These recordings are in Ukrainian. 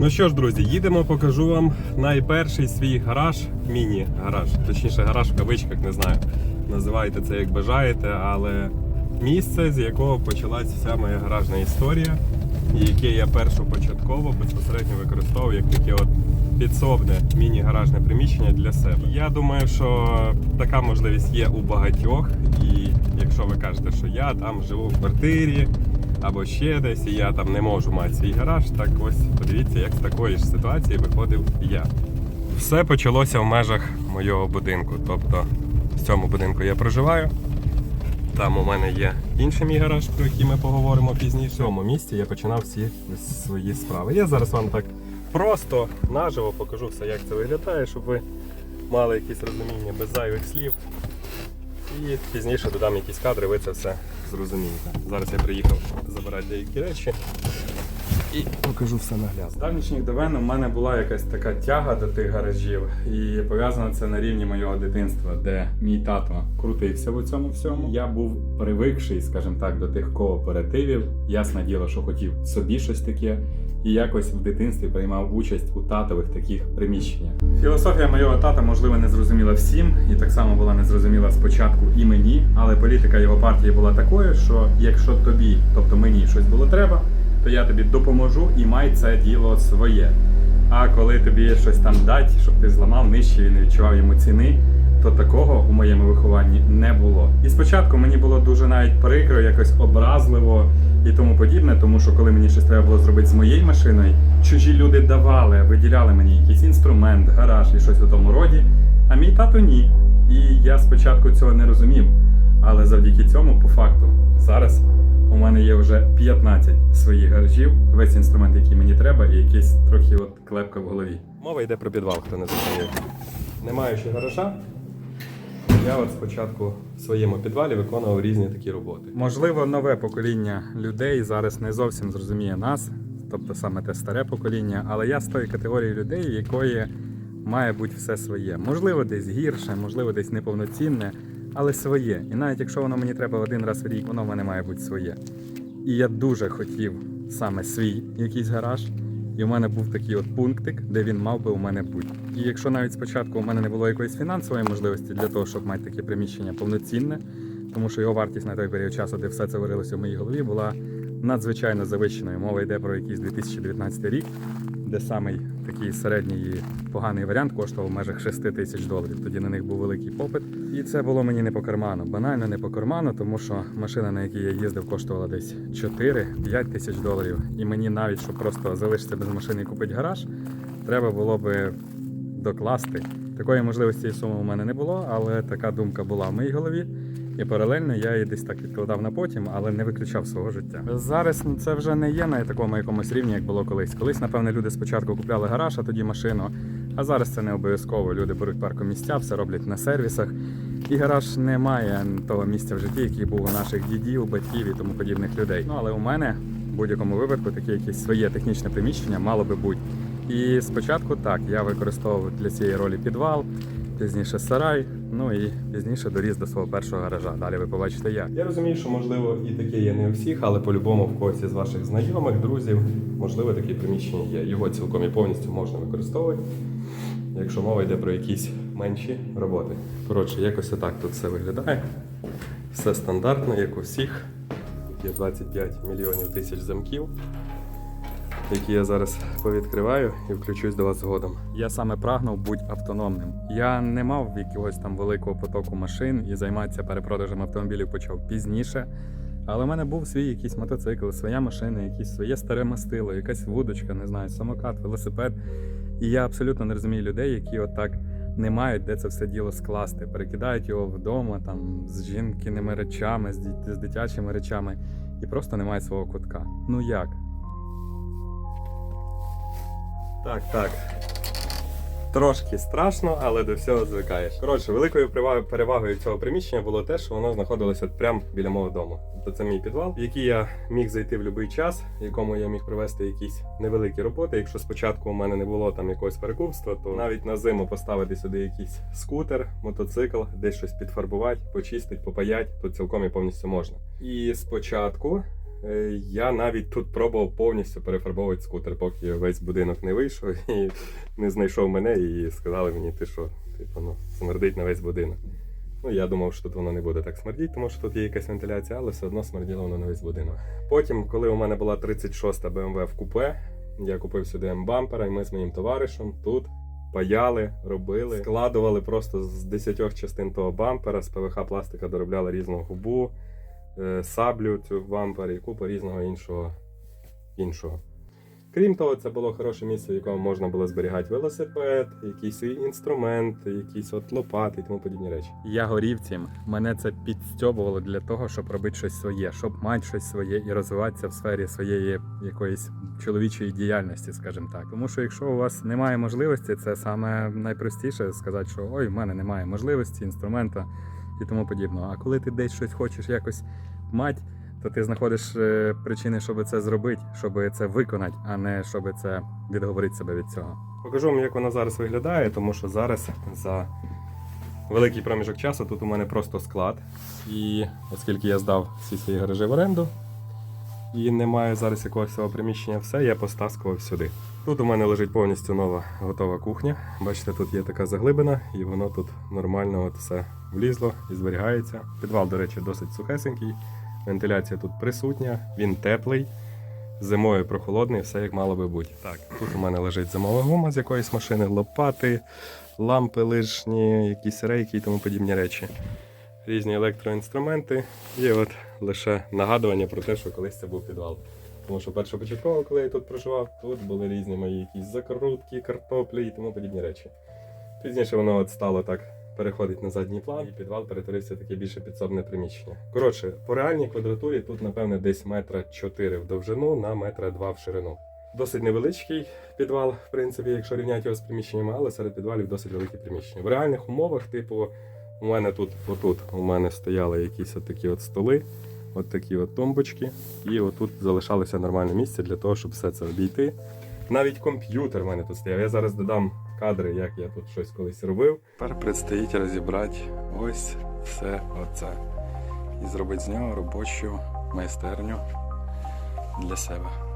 Ну що ж, друзі, їдемо, покажу вам найперший свій гараж, міні-гараж. Точніше, гараж в кавичках, не знаю. Називайте це як бажаєте, але місце, з якого почалась вся моя гаражна історія, і яке я першопочатково безпосередньо використовував як таке от підсобне міні-гаражне приміщення для себе. Я думаю, що така можливість є у багатьох. І якщо ви кажете, що я там живу в квартирі або ще десь, і я там не можу мати свій гараж, так ось подивіться, як з такої ж ситуації виходив я. Все почалося в межах моєго будинку. Тобто в цьому будинку я проживаю. Там у мене є інший мій гараж, про який ми поговоримо пізніше. В цьому місці я починав всі свої справи. Я зараз вам так просто наживо покажу все, як це виглядає, щоб ви мали якісь розуміння без зайвих слів. І пізніше додам якісь кадри, ви це все зрозумієте. Зараз я приїхав забирати деякі речі і покажу все наглядно. З давнішніх давен у мене була якась така тяга до тих гаражів, і пов'язано це на рівні моєго дитинства, де мій тато крутився в цьому всьому. Я був привикший, скажімо так, до тих кооперативів. Ясне діло, що хотів собі щось таке, і якось в дитинстві приймав участь у татових таких приміщеннях. Філософія моєго тата, можливо, не зрозуміла всім, і так само була незрозуміла спочатку і мені, але політика його партії була такою, що якщо тобі, тобто мені, щось було треба то я тобі допоможу і май це діло своє. А коли тобі щось там дать, щоб ти зламав, нищив і не відчував йому ціни, то такого у моєму вихованні не було. І спочатку мені було дуже навіть прикро, якось образливо і тому подібне, тому що коли мені щось треба було зробити з моєю машиною, чужі люди давали, виділяли мені якийсь інструмент, гараж і щось у тому роді. А мій тато ні. І я спочатку цього не розумів. Але завдяки цьому, по факту, зараз у мене є вже 15 своїх гаражів, весь інструмент, який мені треба, і якийсь трохи от клепка в голові. Мова йде про підвал, хто не зрозумів. Не маючи гаража, я от спочатку в своєму підвалі виконував різні такі роботи. Можливо, нове покоління людей зараз не зовсім зрозуміє нас, тобто саме те старе покоління, але я з тої категорії людей, якої має бути все своє. Можливо, десь гірше, можливо, десь неповноцінне, але своє. І навіть якщо воно мені треба один раз в рік, воно в мене має бути своє. І я дуже хотів саме свій якийсь гараж. І в мене був такий от пунктик, де він мав би у мене бути. І якщо навіть спочатку у мене не було якоїсь фінансової можливості для того, щоб мати таке приміщення повноцінне, тому що його вартість на той період часу, де все це варилося в моїй голові, була надзвичайно завищеною. Мова йде про якийсь 2019 рік, де самий такий середній поганий варіант коштував в межах 6 тисяч доларів. Тоді на них був великий попит. І це було мені не по карману. Банально не по карману, тому що машина, на якій я їздив, коштувала десь 4-5 тисяч доларів. І мені навіть, щоб просто залишитися без машини і купити гараж, треба було би докласти. Такої можливості і суми у мене не було, але така думка була в моїй голові. І паралельно я її десь так відкладав на потім, але не виключав свого життя. Зараз це вже не є на такому якомусь рівні, як було колись. Колись, напевно, люди спочатку купляли гараж, а тоді машину. А зараз це не обов'язково. Люди беруть паркомісця, все роблять на сервісах. І гараж не має того місця в житті, який був у наших дідів, батьків і тому подібних людей. Ну але у мене в будь-якому випадку таке якесь своє технічне приміщення мало би бути. І спочатку так, я використовував для цієї ролі підвал, пізніше сарай, ну і пізніше доріс до свого першого гаража. Далі ви побачите як. Я розумію, що можливо і таке є не у всіх, але по-любому в когось із ваших знайомих, друзів, можливо, таке приміщення є. Його цілком і повністю можна використовувати, якщо мова йде про якісь менші роботи. Коротше, якось отак тут все виглядає. Все стандартно, як у всіх. Тут є 25 мільйонів тисяч замків, які я зараз повідкриваю і включусь до вас згодом. Я саме прагнув бути автономним. Я не мав якогось там великого потоку машин і займатися перепродажем автомобілів почав пізніше. Але в мене був свій якийсь мотоцикл, своя машина, якесь своє старе мастило, якась вудочка, не знаю, самокат, велосипед. І я абсолютно не розумію людей, які отак не мають де це все діло скласти, перекидають його вдома там з жінкиними речами, з, дит- з дитячими речами, і просто не мають свого кутка. Ну як? Так, так. Трошки страшно, але до всього звикаєш. Коротше, великою перевагою цього приміщення було те, що воно знаходилося прямо біля мого дому. Тобто це мій підвал, в який я міг зайти в будь-який час, в якому я міг провести якісь невеликі роботи. Якщо спочатку у мене не було там якогось перекупства, то навіть на зиму поставити сюди якийсь скутер, мотоцикл, десь щось підфарбувати, почистити, попаять, то цілком і повністю можна. І спочатку Я навіть тут пробував повністю перефарбовувати скутер, поки весь будинок не вийшов і не знайшов мене, і сказали мені, ти що, типу, ну, смердить на весь будинок. Ну, я думав, що тут воно не буде так смердіти, тому що тут є якась вентиляція, але все одно смерділо воно на весь будинок. Потім, коли у мене була 36-та BMW в купе, я купив сюди М-бампера, і ми з моїм товаришем тут паяли, робили, складували просто з 10 частин того бампера, з ПВХ пластика доробляли різну губу, е, саблю цю в бампері і купу різного іншого. іншого. Крім того, це було хороше місце, в якому можна було зберігати велосипед, якийсь інструмент, якісь от лопати і тому подібні речі. Я горів цим. Мене це підстьобувало для того, щоб робити щось своє, щоб мати щось своє і розвиватися в сфері своєї якоїсь чоловічої діяльності, скажімо так. Тому що якщо у вас немає можливості, це саме найпростіше сказати, що ой, в мене немає можливості, інструмента і тому подібного. А коли ти десь щось хочеш якось мати, то ти знаходиш е, причини, щоб це зробити, щоб це виконати, а не щоб це відговорити себе від цього. Покажу вам, як вона зараз виглядає, тому що зараз за великий проміжок часу тут у мене просто склад. І оскільки я здав всі свої гаражі в оренду і не маю зараз якогось свого приміщення, все я постаскував сюди. Тут у мене лежить повністю нова готова кухня. Бачите, тут є така заглибина, і воно тут нормально от все влізло і зберігається. Підвал, до речі, досить сухесенький. Вентиляція тут присутня, він теплий. Зимою прохолодний, все як мало би бути. Так, тут у мене лежить зимова гума з якоїсь машини, лопати, лампи лишні, якісь рейки і тому подібні речі. Різні електроінструменти. І от лише нагадування про те, що колись це був підвал. Тому що першопочатково, коли я тут проживав, тут були різні мої якісь закрутки, картоплі і тому подібні речі. Пізніше воно от стало так переходить на задній план, і підвал перетворився таке більше підсобне приміщення. Коротше, по реальній квадратурі тут, напевне, десь метра 4 в довжину на метра 2 в ширину. Досить невеличкий підвал, в принципі, якщо рівняти його з приміщеннями, але серед підвалів досить велике приміщення. В реальних умовах, типу, у мене тут, отут, у мене стояли якісь такі от столи, от такі от тумбочки, і отут залишалося нормальне місце для того, щоб все це обійти. Навіть комп'ютер в мене тут стояв. Я зараз додам кадри, як я тут щось колись робив. Тепер предстоїть розібрати ось все оце. І зробити з нього робочу майстерню для себе.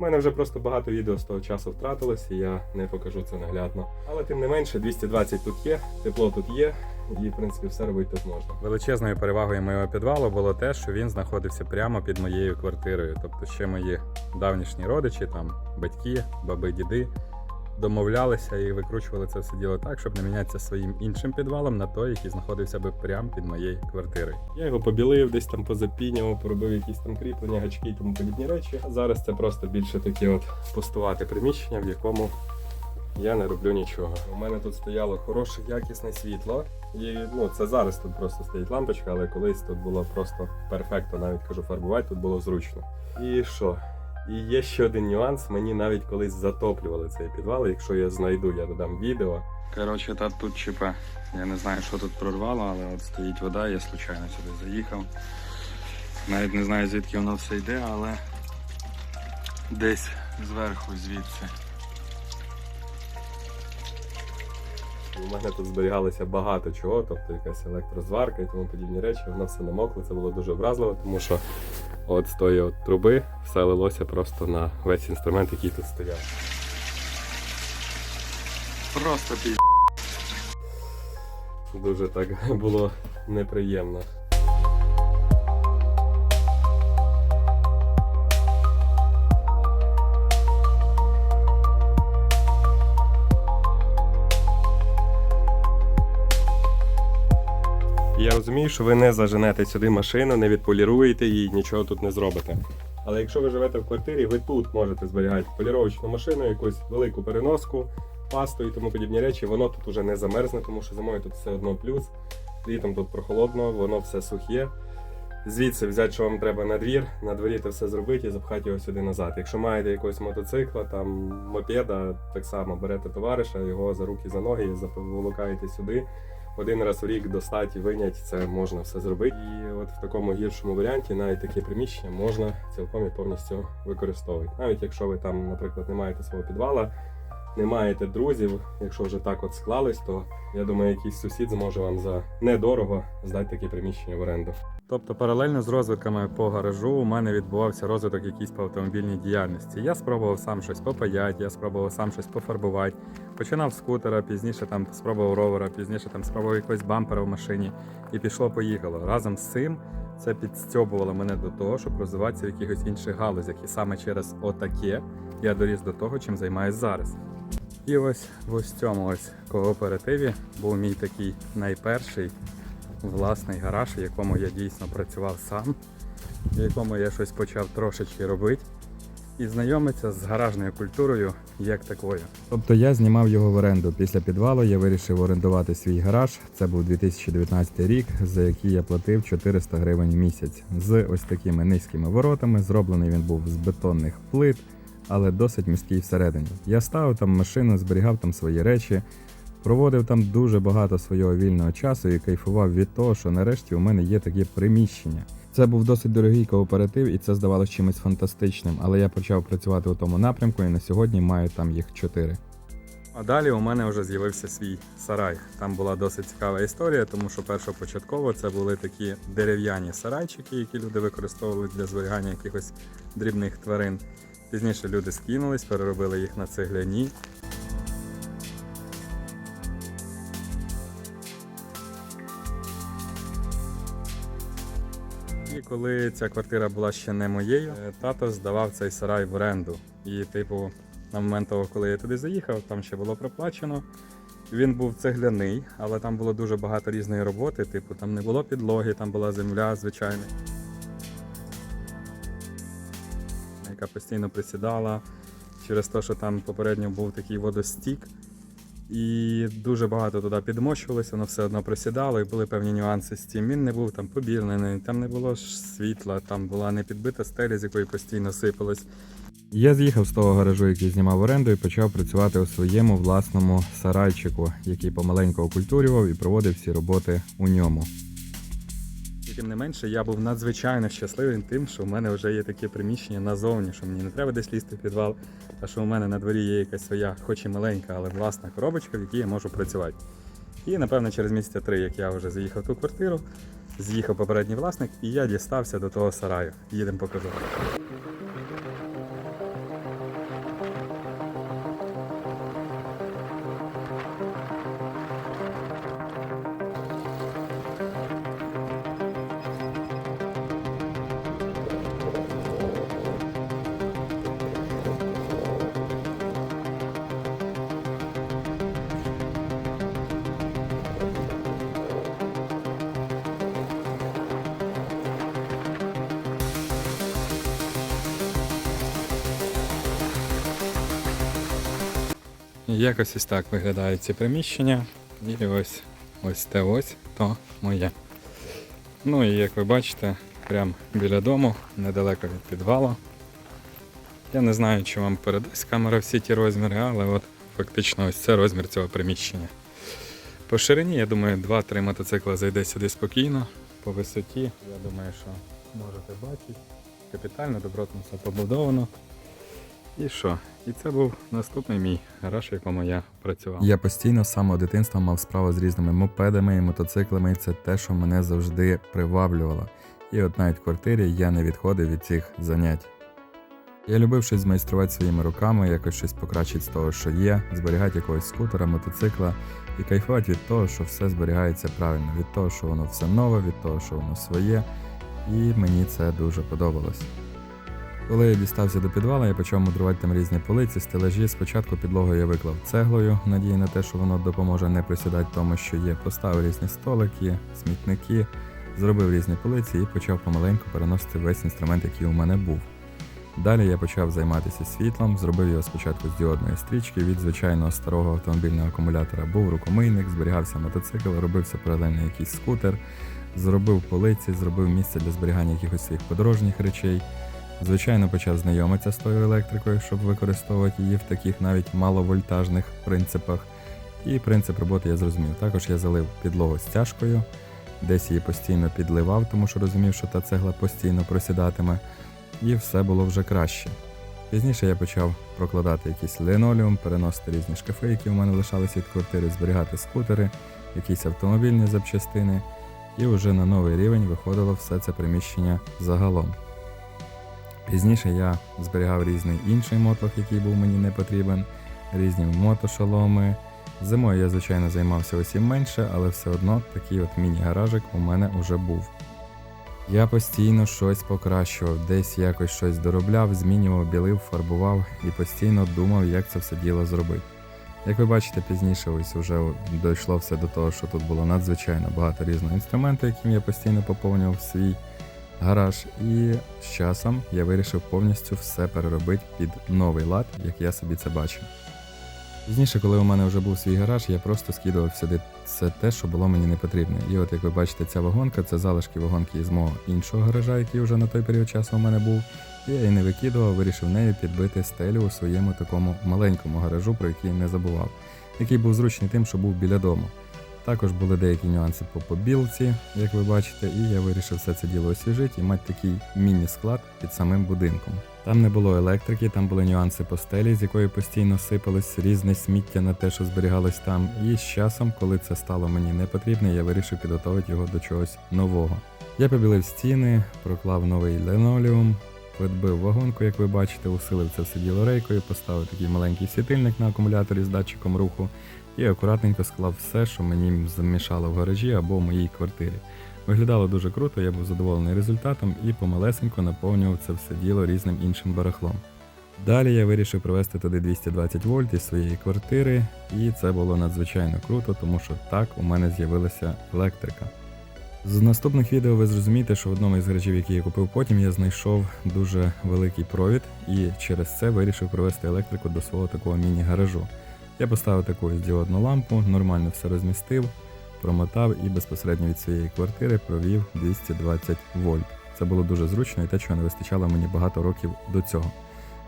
У мене вже просто багато відео з того часу втратилось, і я не покажу це наглядно. Але тим не менше, 220 тут є, тепло тут є, і в принципі все робити тут можна. Величезною перевагою моєго підвалу було те, що він знаходився прямо під моєю квартирою. Тобто ще мої давнішні родичі, там батьки, баби, діди домовлялися і викручували це все діло так, щоб не мінятися своїм іншим підвалом на той, який знаходився би прямо під моєю квартирою. Я його побілив, десь там позапінював, поробив якісь там кріплення, гачки і тому подібні речі. А зараз це просто більше таке от пустувати приміщення, в якому я не роблю нічого. У мене тут стояло хороше якісне світло. І ну, це зараз тут просто стоїть лампочка, але колись тут було просто перфектно, навіть кажу, фарбувати тут було зручно. І що? І є ще один нюанс. Мені навіть колись затоплювали цей підвал. Якщо я знайду, я додам відео. Коротше, та тут ЧП. Я не знаю, що тут прорвало, але от стоїть вода, я случайно сюди заїхав. Навіть не знаю, звідки воно все йде, але десь зверху звідси. У мене тут зберігалося багато чого, тобто якась електрозварка і тому подібні речі. Воно все намокло, це було дуже образливо, тому що от з тої от труби все лилося просто на весь інструмент, який тут стояв. Просто пі... Дуже так було неприємно. Розумію, що ви не заженете сюди машину, не відполіруєте її, нічого тут не зробите. Але якщо ви живете в квартирі, ви тут можете зберігати поліровочну машину, якусь велику переноску, пасту і тому подібні речі, воно тут уже не замерзне, тому що зимою тут все одно плюс. Літом тут прохолодно, воно все сухе. Звідси взяти, що вам треба на двір, на дворі це все зробити і запхати його сюди назад. Якщо маєте якогось мотоцикла, там мопеда, так само берете товариша, його за руки за ноги і заволукаєте сюди. Один раз в рік достати і винять це можна все зробити. І от в такому гіршому варіанті навіть таке приміщення можна цілком і повністю використовувати. Навіть якщо ви там, наприклад, не маєте свого підвала, не маєте друзів, якщо вже так от склались, то я думаю, якийсь сусід зможе вам за недорого здати таке приміщення в оренду. Тобто паралельно з розвитками по гаражу у мене відбувався розвиток якийсь по автомобільній діяльності. Я спробував сам щось попаяти, я спробував сам щось пофарбувати. Починав з скутера, пізніше там спробував ровера, пізніше там спробував якогось бампера в машині і пішло-поїхало. Разом з цим це підстьобувало мене до того, щоб розвиватися в якихось інших галузях. І саме через отаке я доріс до того, чим займаюся зараз. І ось в ось цьому ось кооперативі був мій такий найперший власний гараж, в якому я дійсно працював сам, в якому я щось почав трошечки робити. І знайомитися з гаражною культурою як такою. Тобто я знімав його в оренду. Після підвалу я вирішив орендувати свій гараж. Це був 2019 рік, за який я платив 400 гривень в місяць з ось такими низькими воротами. Зроблений він був з бетонних плит, але досить міський всередині. Я ставив там машину, зберігав там свої речі, Проводив там дуже багато свого вільного часу і кайфував від того, що нарешті у мене є таке приміщення. Це був досить дорогий кооператив, і це здавалося чимось фантастичним, але я почав працювати у тому напрямку і на сьогодні маю там їх чотири. А далі у мене вже з'явився свій сарай. Там була досить цікава історія, тому що першопочатково це були такі дерев'яні сарайчики, які люди використовували для зберігання якихось дрібних тварин. Пізніше люди скинулись, переробили їх на цегляні. І коли ця квартира була ще не моєю, е, тато здавав цей сарай в оренду. І, типу, на момент того, коли я туди заїхав, там ще було проплачено. Він був цегляний, але там було дуже багато різної роботи. Типу, там не було підлоги, там була земля звичайна, яка постійно присідала через те, що там попередньо був такий водостік. І дуже багато туди підмощувалося, воно все одно просідало, і були певні нюанси з цим. Він не був там побірнений, там не було ж світла, там була не підбита стеля, з якої постійно сипалось. Я з'їхав з того гаражу, який знімав оренду, і почав працювати у своєму власному сарайчику, який помаленьку окультурював і проводив всі роботи у ньому. Тим не менше, я був надзвичайно щасливим тим, що в мене вже є таке приміщення назовні, що мені не треба десь лізти в підвал, а що у мене на дворі є якась своя, хоч і маленька, але власна коробочка, в якій я можу працювати. І напевно через місяця три, як я вже заїхав в ту квартиру, з'їхав попередній власник, і я дістався до того сараю. Їдемо покажу. Якось ось так виглядають ці приміщення. І ось ось те ось то моє. Ну і як ви бачите, прямо біля дому, недалеко від підвалу. Я не знаю, чи вам передасть камера всі ті розміри, але от фактично ось це розмір цього приміщення. По ширині, я думаю, 2-3 мотоцикла зайде сюди спокійно. По висоті, я думаю, що можете бачити. Капітально, добротно все побудовано. І що? І це був наступний мій гараж, в якому я працював. Я постійно з самого дитинства мав справу з різними мопедами і мотоциклами, і це те, що мене завжди приваблювало. І от навіть в квартирі я не відходив від цих занять. Я любив щось змайструвати своїми руками, якось щось покращити з того, що є, зберігати якогось скутера, мотоцикла і кайфувати від того, що все зберігається правильно, від того, що воно все нове, від того, що воно своє. І мені це дуже подобалось. Коли я дістався до підвала, я почав мудрувати там різні полиці, стележі. Спочатку підлогу я виклав цеглою, надії на те, що воно допоможе не присідати тому, що є. Поставив різні столики, смітники, зробив різні полиці і почав помаленьку переносити весь інструмент, який у мене був. Далі я почав займатися світлом, зробив його спочатку з діодної стрічки від звичайного старого автомобільного акумулятора. Був рукомийник, зберігався мотоцикл, робився паралельно якийсь скутер, зробив полиці, зробив місце для зберігання якихось своїх подорожніх речей. Звичайно, почав знайомитися з тою електрикою, щоб використовувати її в таких навіть маловольтажних принципах. І принцип роботи я зрозумів. Також я залив підлогу стяжкою, десь її постійно підливав, тому що розумів, що та цегла постійно просідатиме, і все було вже краще. Пізніше я почав прокладати якийсь линолеум, переносити різні шкафи, які у мене лишалися від квартири, зберігати скутери, якісь автомобільні запчастини, і вже на новий рівень виходило все це приміщення загалом. Пізніше я зберігав різний інший мотлох, який був мені не потрібен, різні мотошоломи. Зимою я, звичайно, займався усім менше, але все одно такий от міні-гаражик у мене вже був. Я постійно щось покращував, десь якось щось доробляв, змінював, білив, фарбував і постійно думав, як це все діло зробити. Як ви бачите, пізніше ось вже дійшло все до того, що тут було надзвичайно багато різного інструменту, яким я постійно поповнював свій гараж. І з часом я вирішив повністю все переробити під новий лад, як я собі це бачив. Пізніше, коли у мене вже був свій гараж, я просто скидував сюди все те, що було мені не потрібне. І от як ви бачите, ця вагонка це залишки вагонки із мого іншого гаража, який вже на той період часу у мене був. І я її не викидував, вирішив нею підбити стелю у своєму такому маленькому гаражу, про який не забував, який був зручний тим, що був біля дому. Також були деякі нюанси по побілці, як ви бачите, і я вирішив все це діло освіжити і мати такий міні-склад під самим будинком. Там не було електрики, там були нюанси по стелі, з якої постійно сипалось різне сміття на те, що зберігалось там. І з часом, коли це стало мені не потрібне, я вирішив підготувати його до чогось нового. Я побілив стіни, проклав новий линолеум, підбив вагонку, як ви бачите, усилив це все діло рейкою, поставив такий маленький світильник на акумуляторі з датчиком руху і акуратненько склав все, що мені замішало в гаражі або в моїй квартирі. Виглядало дуже круто, я був задоволений результатом і помалесенько наповнював це все діло різним іншим барахлом. Далі я вирішив провести туди 220 вольт із своєї квартири, і це було надзвичайно круто, тому що так у мене з'явилася електрика. З наступних відео ви зрозумієте, що в одному із гаражів, який я купив потім, я знайшов дуже великий провід і через це вирішив провести електрику до свого такого міні-гаражу. Я поставив таку ось діодну лампу, нормально все розмістив, промотав і безпосередньо від своєї квартири провів 220 вольт. Це було дуже зручно і те, чого не вистачало мені багато років до цього.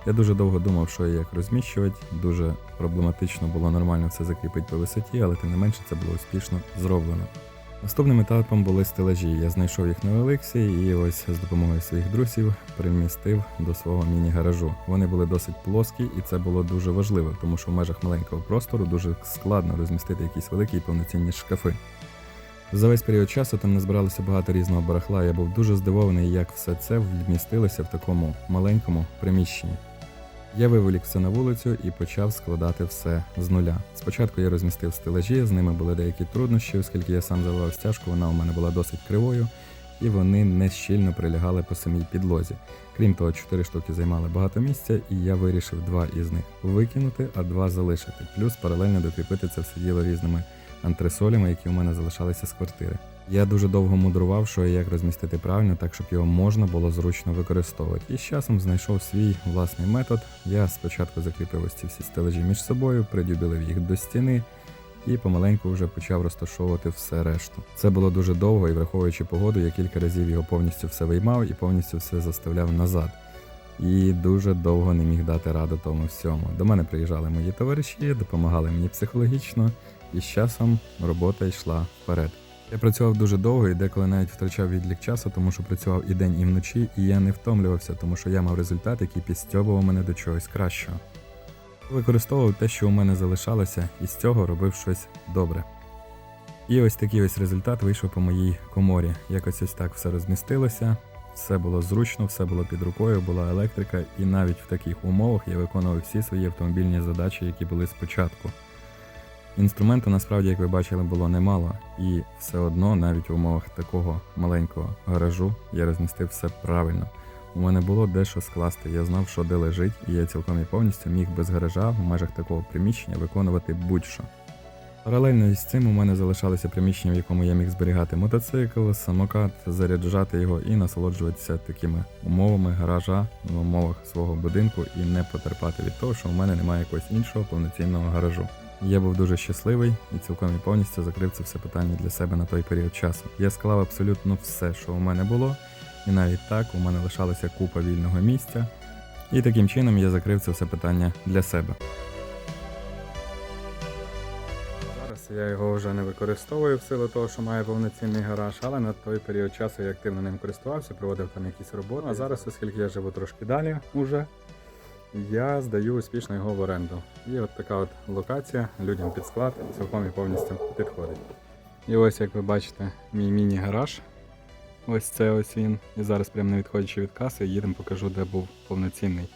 Я дуже довго думав, що і як розміщувати. Дуже проблематично було нормально все закріпити по висоті, але тим не менше це було успішно зроблено. Наступним етапом були стелажі. Я знайшов їх на Еликсі і ось з допомогою своїх друзів примістив до свого міні-гаражу. Вони були досить плоскі, і це було дуже важливо, тому що в межах маленького простору дуже складно розмістити якісь великі і повноцінні шкафи. За весь період часу там назбиралося багато різного барахла. Я був дуже здивований, як все це вмістилося в такому маленькому приміщенні. Я вивелік все на вулицю і почав складати все з нуля. Спочатку я розмістив стелажі, з ними були деякі труднощі, оскільки я сам заливав стяжку, вона у мене була досить кривою, і вони не щільно прилягали по самій підлозі. Крім того, чотири штуки займали багато місця, і я вирішив два із них викинути, а два залишити. Плюс паралельно докріпити це все діло різними антресолями, які у мене залишалися з квартири. Я дуже довго мудрував, що і як розмістити правильно, так щоб його можна було зручно використовувати. І з часом знайшов свій власний метод. Я спочатку закріпив ось ці всі стележі між собою, придюбілив їх до стіни і помаленьку вже почав розташовувати все решту. Це було дуже довго, і враховуючи погоду, я кілька разів його повністю все виймав і повністю все заставляв назад. І дуже довго не міг дати раду тому всьому. До мене приїжджали мої товариші, допомагали мені психологічно, і з часом робота йшла вперед. Я працював дуже довго і деколи навіть втрачав відлік часу, тому що працював і день, і вночі, і я не втомлювався, тому що я мав результат, який підстьобував мене до чогось кращого. Використовував те, що у мене залишалося, і з цього робив щось добре. І ось такий ось результат вийшов по моїй коморі. Якось ось так все розмістилося, все було зручно, все було під рукою, була електрика, і навіть в таких умовах я виконував всі свої автомобільні задачі, які були спочатку. Інструменту насправді, як ви бачили, було немало, і все одно, навіть в умовах такого маленького гаражу, я розмістив все правильно. У мене було де що скласти, я знав, що де лежить, і я цілком і повністю міг без гаража в межах такого приміщення виконувати будь-що. Паралельно із цим у мене залишалося приміщення, в якому я міг зберігати мотоцикл, самокат, заряджати його і насолоджуватися такими умовами гаража в умовах свого будинку і не потерпати від того, що у мене немає якогось іншого повноцінного гаражу. Я був дуже щасливий і цілком і повністю закрив це все питання для себе на той період часу. Я склав абсолютно все, що у мене було, і навіть так у мене лишалася купа вільного місця. І таким чином я закрив це все питання для себе. Зараз я його вже не використовую в силу того, що має повноцінний гараж, але на той період часу я активно ним користувався, проводив там якісь роботи. А зараз, оскільки я живу трошки далі уже, я здаю успішно його в оренду. І от така от локація людям під склад цілком і повністю підходить. І ось, як ви бачите, мій міні-гараж. Ось це ось він. І зараз, прямо не відходячи від каси, їдемо покажу, де був повноцінний.